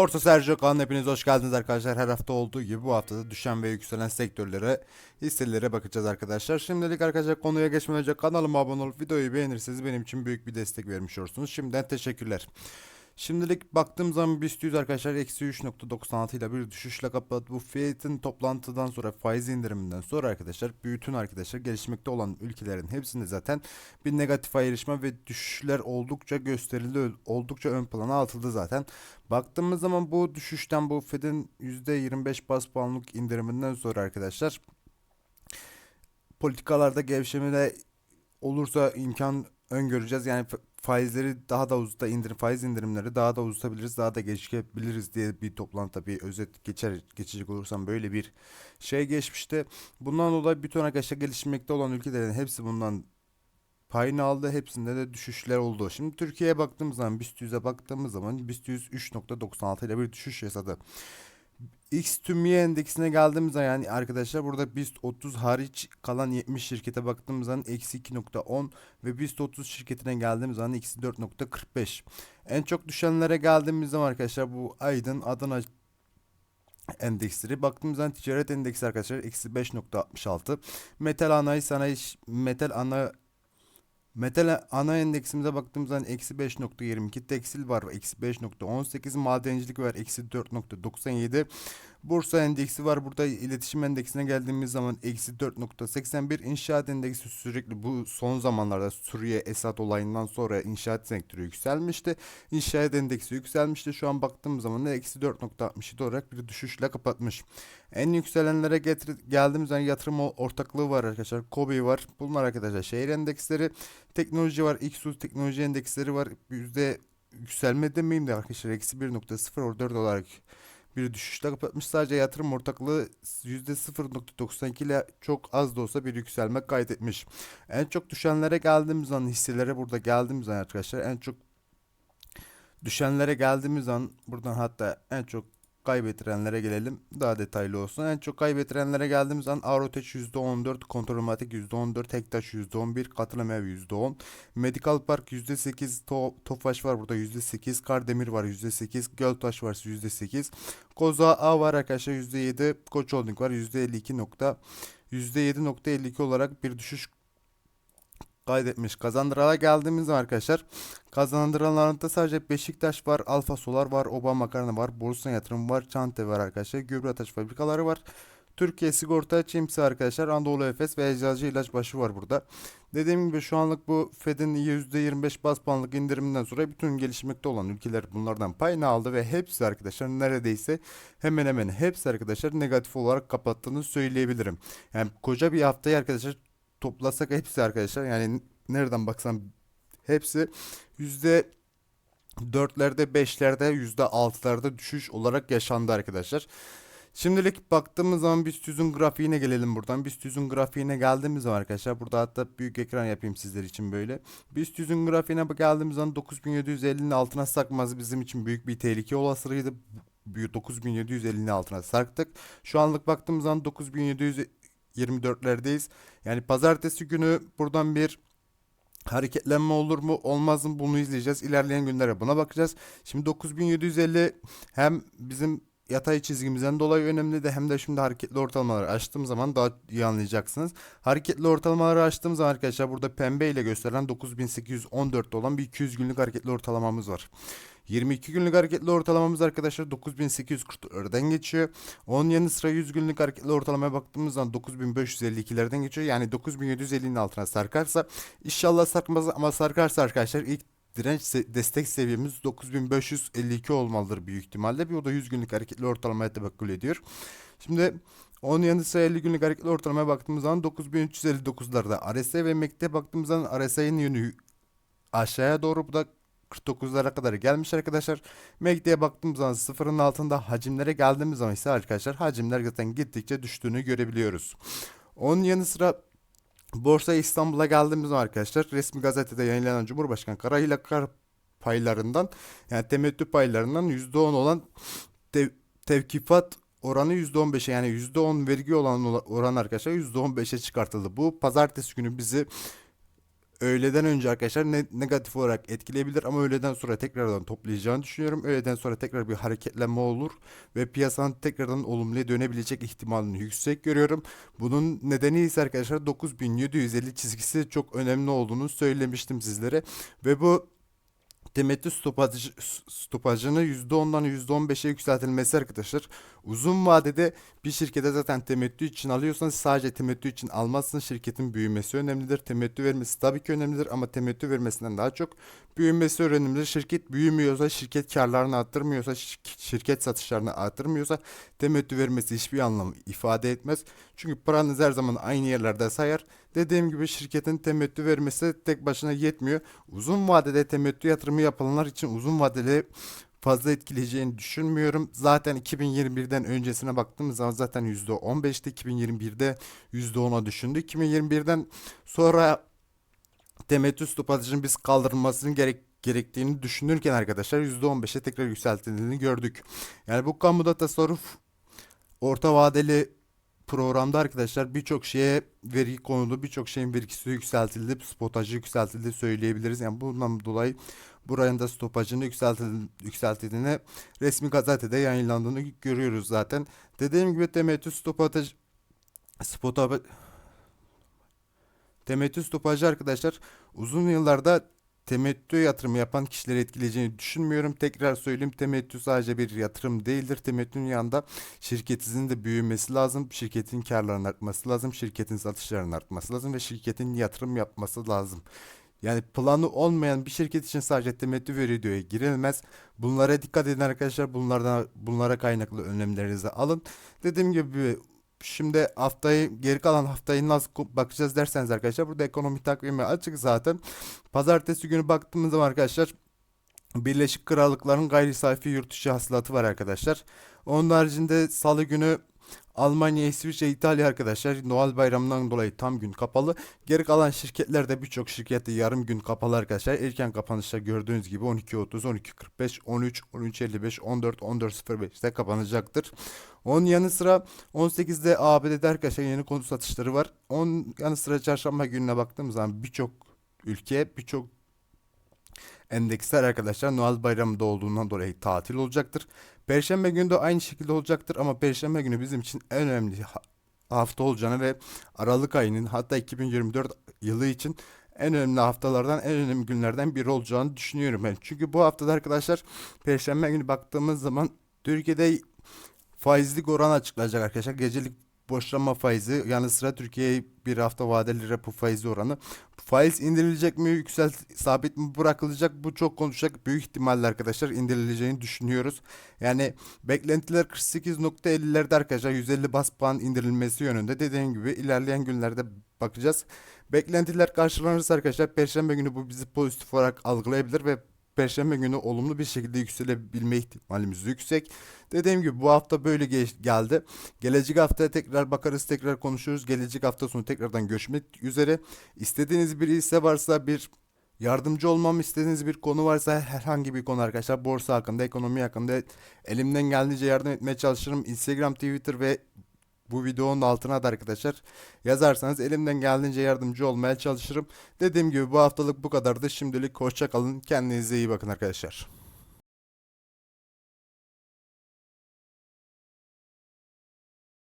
Borsa Sergio kanalına hepiniz hoş geldiniz arkadaşlar. Her hafta olduğu gibi bu hafta da düşen ve yükselen sektörlere, hisselere bakacağız arkadaşlar. Şimdilik arkadaşlar konuya geçmeden önce kanalıma abone olup videoyu beğenirseniz benim için büyük bir destek vermiş olursunuz. Şimdiden teşekkürler. Şimdilik baktığım zaman BIST 100 arkadaşlar eksi 3.96 ile bir düşüşle kapattı. Bu Fed'in toplantıdan sonra faiz indiriminden sonra arkadaşlar bütün arkadaşlar gelişmekte olan ülkelerin hepsinde zaten bir negatif ayrışma ve düşüşler oldukça gösterildi. Oldukça ön plana atıldı zaten. Baktığımız zaman bu düşüşten bu Fed'in %25 bas puanlık indiriminden sonra arkadaşlar politikalarda gevşemede olursa imkan öngöreceğiz. Yani faizleri daha da uzuta indirim faiz indirimleri daha da uzatabiliriz, daha da gecikebiliriz diye bir toplantıda bir özet geçer geçecek olursam böyle bir şey geçmişti. Bundan dolayı bütün arkadaşlar gelişmekte olan ülkelerin hepsi bundan payını aldı. Hepsinde de düşüşler oldu. Şimdi Türkiye'ye baktığımız zaman BIST 100'e baktığımız zaman BIST 100 3.96 ile bir düşüş yaşadı. X tüm Y endeksine geldiğimiz zaman yani arkadaşlar burada BIST 30 hariç kalan 70 şirkete baktığımız zaman eksi 2.10 ve BIST 30 şirketine geldiğimiz zaman eksi 4.45. En çok düşenlere geldiğimiz zaman arkadaşlar bu Aydın, Adana endeksleri. Baktığımız zaman ticaret endeksi arkadaşlar eksi 5.66. Metal anayi sanayi metal ana Metal ana endeksimize baktığımız zaman eksi 5.22 tekstil var eksi 5.18 madencilik var eksi 4.97 Bursa endeksi var. Burada iletişim endeksine geldiğimiz zaman eksi 4.81. İnşaat endeksi sürekli bu son zamanlarda Suriye Esad olayından sonra inşaat sektörü yükselmişti. İnşaat endeksi yükselmişti. Şu an baktığımız zaman da eksi 4.67 olarak bir düşüşle kapatmış. En yükselenlere getir geldiğimiz zaman yatırım ortaklığı var arkadaşlar. KOBİ var. Bunlar arkadaşlar şehir endeksleri. Teknoloji var. XU teknoloji endeksleri var. Yüzde yükselme demeyeyim de arkadaşlar eksi 1.04 olarak bir düşüşle kapatmış. Sadece yatırım ortaklığı %0.92 ile çok az da olsa bir yükselme kaydetmiş. En çok düşenlere geldiğimiz zaman hisselere burada geldiğimiz zaman arkadaşlar en çok düşenlere geldiğimiz zaman buradan hatta en çok kaybettirenlere gelelim. Daha detaylı olsun. En çok kaybettirenlere geldiğimiz zaman Aroteç %14, Kontrolmatik %14, Tektaş %11, Katılım Ev %10, Medical Park %8, to Tofaş var burada %8, Kardemir var %8, Göltaş var %8, Koza A var arkadaşlar %7, Koç Holding var %52 nokta %7.52 olarak bir düşüş kaydetmiş. Kazandıranlara geldiğimiz zaman arkadaşlar kazandıranlarında sadece Beşiktaş var, Alfa Solar var, Oba Makarna var, Borsa Yatırım var, Çante var arkadaşlar. Gübre Taş fabrikaları var. Türkiye Sigorta, Çimsi arkadaşlar, Anadolu Efes ve Eczacı İlaçbaşı var burada. Dediğim gibi şu anlık bu Fed'in %25 bas puanlık indiriminden sonra bütün gelişmekte olan ülkeler bunlardan payını aldı ve hepsi arkadaşlar neredeyse hemen hemen hepsi arkadaşlar negatif olarak kapattığını söyleyebilirim. Yani koca bir haftayı arkadaşlar toplasak hepsi arkadaşlar yani nereden baksam hepsi yüzde dörtlerde beşlerde yüzde altılarda düşüş olarak yaşandı arkadaşlar. Şimdilik baktığımız zaman BIST 100'ün grafiğine gelelim buradan. BIST 100'ün grafiğine geldiğimiz zaman arkadaşlar burada hatta büyük ekran yapayım sizler için böyle. BIST 100'ün grafiğine geldiğimiz zaman 9750'nin altına sarkması bizim için büyük bir tehlike olasılığıydı. Bu 9750'nin altına sarktık. Şu anlık baktığımız zaman 9724'lerdeyiz. Yani pazartesi günü buradan bir hareketlenme olur mu olmaz mı bunu izleyeceğiz. İlerleyen günlere buna bakacağız. Şimdi 9750 hem bizim yatay çizgimizden dolayı önemli de hem de şimdi hareketli ortalamaları açtığım zaman daha iyi anlayacaksınız. Hareketli ortalamaları açtığım zaman arkadaşlar burada pembe ile gösterilen 9814'te olan bir 200 günlük hareketli ortalamamız var. 22 günlük hareketli ortalamamız arkadaşlar 9844'den geçiyor. Onun yanı sıra 100 günlük hareketli ortalamaya baktığımız zaman 9552'lerden geçiyor. Yani 9750'nin altına sarkarsa inşallah sarkmaz ama sarkarsa arkadaşlar ilk direnç se- destek seviyemiz 9552 olmalıdır büyük ihtimalle. Bir o da 100 günlük hareketli ortalamaya tevekkül ediyor. Şimdi onun yanı sıra 50 günlük hareketli ortalamaya baktığımız zaman 9359'larda RSI ve MACD'ye baktığımız zaman RSI'nin yönü aşağıya doğru bu da 49'lara kadar gelmiş arkadaşlar. MACD'ye baktığımız zaman sıfırın altında hacimlere geldiğimiz zaman ise arkadaşlar hacimler zaten gittikçe düştüğünü görebiliyoruz. Onun yanı sıra Borsa İstanbul'a geldiğimiz zaman arkadaşlar resmi gazetede yayınlanan Cumhurbaşkanı Karayılakar paylarından yani temettü paylarından %10 olan tev- tevkifat oranı %15'e yani %10 vergi olan ola- oran arkadaşlar %15'e çıkartıldı. Bu pazartesi günü bizi öğleden önce arkadaşlar ne, negatif olarak etkileyebilir ama öğleden sonra tekrardan toplayacağını düşünüyorum. Öğleden sonra tekrar bir hareketlenme olur ve piyasanın tekrardan olumluya dönebilecek ihtimalini yüksek görüyorum. Bunun nedeni ise arkadaşlar 9750 çizgisi çok önemli olduğunu söylemiştim sizlere ve bu temettü stopaj, stopajını %10'dan %15'e yükseltilmesi arkadaşlar. Uzun vadede bir şirkete zaten temettü için alıyorsanız sadece temettü için almazsınız. Şirketin büyümesi önemlidir. Temettü vermesi tabii ki önemlidir ama temettü vermesinden daha çok büyümesi önemlidir. Şirket büyümüyorsa, şirket karlarını arttırmıyorsa, şirket satışlarını arttırmıyorsa temettü vermesi hiçbir anlam ifade etmez. Çünkü paranız her zaman aynı yerlerde sayar. Dediğim gibi şirketin temettü vermesi tek başına yetmiyor. Uzun vadede temettü yatırımı yapılanlar için uzun vadeli fazla etkileyeceğini düşünmüyorum. Zaten 2021'den öncesine baktığımız zaman zaten %15'ti. 2021'de %10'a düşündü. 2021'den sonra temettü stopajının biz kaldırılmasının gerek gerektiğini düşünürken arkadaşlar %15'e tekrar yükseltildiğini gördük. Yani bu kamuda tasarruf orta vadeli programda arkadaşlar birçok şeye vergi konulu birçok şeyin vergisi yükseltildi, spotajı yükseltildi söyleyebiliriz. Yani bundan dolayı buranın da stopajını yükseltildiğini resmi gazetede yayınlandığını görüyoruz zaten. Dediğim gibi temettü stopaj stopaj temettü stopajı arkadaşlar uzun yıllarda temettü yatırımı yapan kişileri etkileyeceğini düşünmüyorum. Tekrar söyleyeyim temettü sadece bir yatırım değildir. Temettünün yanında şirketinizin de büyümesi lazım. Şirketin karlarının artması lazım. Şirketin satışlarının artması lazım ve şirketin yatırım yapması lazım. Yani planı olmayan bir şirket için sadece temettü ve videoya girilmez. Bunlara dikkat edin arkadaşlar. Bunlardan bunlara kaynaklı önlemlerinizi alın. Dediğim gibi Şimdi haftayı geri kalan haftayı nasıl bakacağız derseniz arkadaşlar burada ekonomi takvimi açık zaten. Pazartesi günü baktığımız zaman arkadaşlar Birleşik Krallıkların gayri safi yurt dışı hasılatı var arkadaşlar. Onun haricinde salı günü Almanya, İsviçre, İtalya arkadaşlar Noel bayramından dolayı tam gün kapalı. Geri kalan şirketlerde birçok şirkette yarım gün kapalı arkadaşlar. Erken kapanışta gördüğünüz gibi 12.30, 12.45, 13, 13.55, 14, 14.05'te kapanacaktır. Onun yanı sıra 18'de ABD'de arkadaşlar yeni konu satışları var. Onun yanı sıra çarşamba gününe baktığımız zaman birçok ülke, birçok endeksler arkadaşlar Noel bayramında olduğundan dolayı tatil olacaktır. Perşembe günü de aynı şekilde olacaktır ama Perşembe günü bizim için en önemli hafta olacağını ve Aralık ayının hatta 2024 yılı için en önemli haftalardan en önemli günlerden biri olacağını düşünüyorum ben. Çünkü bu haftada arkadaşlar Perşembe günü baktığımız zaman Türkiye'de faizlik oran açıklayacak arkadaşlar. Gecelik borçlanma faizi yanı sıra Türkiye'ye bir hafta vadeli repo faizi oranı. Faiz indirilecek mi yüksel sabit mi bırakılacak bu çok konuşacak büyük ihtimalle arkadaşlar indirileceğini düşünüyoruz. Yani beklentiler 48.50'lerde arkadaşlar 150 bas puan indirilmesi yönünde dediğim gibi ilerleyen günlerde bakacağız. Beklentiler karşılanırsa arkadaşlar perşembe günü bu bizi pozitif olarak algılayabilir ve Perşembe günü olumlu bir şekilde yükselebilme ihtimalimiz yüksek. Dediğim gibi bu hafta böyle geldi. Gelecek haftaya tekrar bakarız, tekrar konuşuruz. Gelecek hafta sonu tekrardan görüşmek üzere. İstediğiniz biri ise varsa bir yardımcı olmam istediğiniz bir konu varsa herhangi bir konu arkadaşlar borsa hakkında, ekonomi hakkında elimden geldiğince yardım etmeye çalışırım. Instagram, Twitter ve bu videonun altına da arkadaşlar yazarsanız elimden geldiğince yardımcı olmaya çalışırım. Dediğim gibi bu haftalık bu kadardı. Şimdilik hoşça kalın. Kendinize iyi bakın arkadaşlar.